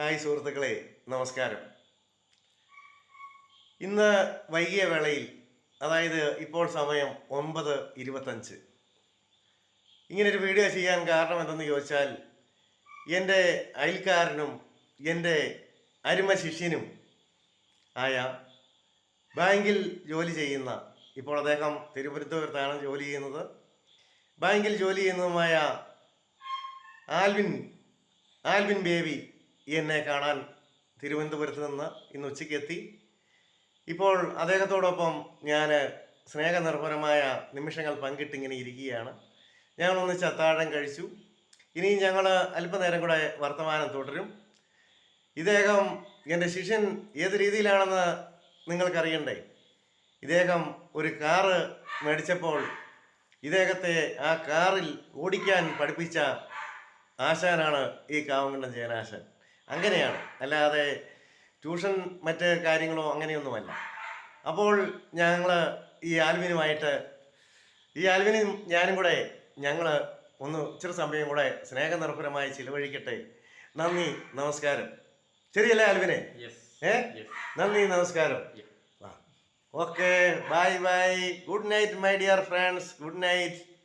Hi സുഹൃത്തുക്കളെ നമസ്കാരം. ഇന്ന് വൈകിയ വേളയിൽ അതായത് ഇപ്പോൾ സമയം ഒമ്പത് ഇരുപത്തഞ്ച്. ഇങ്ങനൊരു വീഡിയോ ചെയ്യാൻ കാരണം എന്തെന്ന് ചോദിച്ചാൽ എന്റെ അയൽക്കാരനും എന്റെ അരുമ ശിഷ്യനും ആയ ബാങ്കിൽ ജോലി ചെയ്യുന്ന ഇപ്പോൾ അദ്ദേഹം തിരുവനന്തപുരത്താണ് ജോലി ചെയ്യുന്നത്. ബാങ്കിൽ ജോലി ചെയ്യുന്നതുമായ ആൽവിൻ ആൽവിൻ ബേബി എന്നെ കാണാൻ തിരുവനന്തപുരത്ത് നിന്ന് ഇന്ന് ഉച്ചയ്ക്ക് എത്തി ഇപ്പോൾ അദ്ദേഹത്തോടൊപ്പം ഞാൻ സ്നേഹനിർഭരമായ നിമിഷങ്ങൾ പങ്കിട്ടിങ്ങനെ ഇരിക്കുകയാണ്. ഞങ്ങൾ ഒന്നിച്ച് അത്താഴം കഴിച്ചു. ഇനി ഞങ്ങൾ അല്പനേരം കൂടെ വർത്തമാനം തുടരും. ഇദ്ദേഹം എന്റെ ശിഷ്യൻ ഏത് രീതിയിലാണെന്ന് നിങ്ങൾക്കറിയണ്ടേ? ഇദ്ദേഹം ഒരു കാറ് മേടിച്ചപ്പോൾ ഇദ്ദേഹത്തെ ആ കാറിൽ ഓടിക്കാൻ പഠിപ്പിച്ച ആശാനാണ് ഈ കാവങ്കണ്ടം ജയനാശൻ. അങ്ങനെയാണ്. അല്ലാതെ ട്യൂഷൻ മറ്റ് കാര്യങ്ങളോ അങ്ങനെയൊന്നുമല്ല. അപ്പോൾ ഞങ്ങൾ ഈ ആൽവിനുമായിട്ട് ഈ ആൽവിനും ഞാനും കൂടെ ഞങ്ങൾ ഒന്ന് ഇച്ചിരി സമയം കൂടെ സ്നേഹനിർഭരമായി ചിലവഴിക്കട്ടെ. നന്ദി നമസ്കാരം. ശരിയല്ലേ ആൽവിനെ? ഏ? നന്ദി നമസ്കാരം. Okay bye bye. Good night my dear friends. Good night.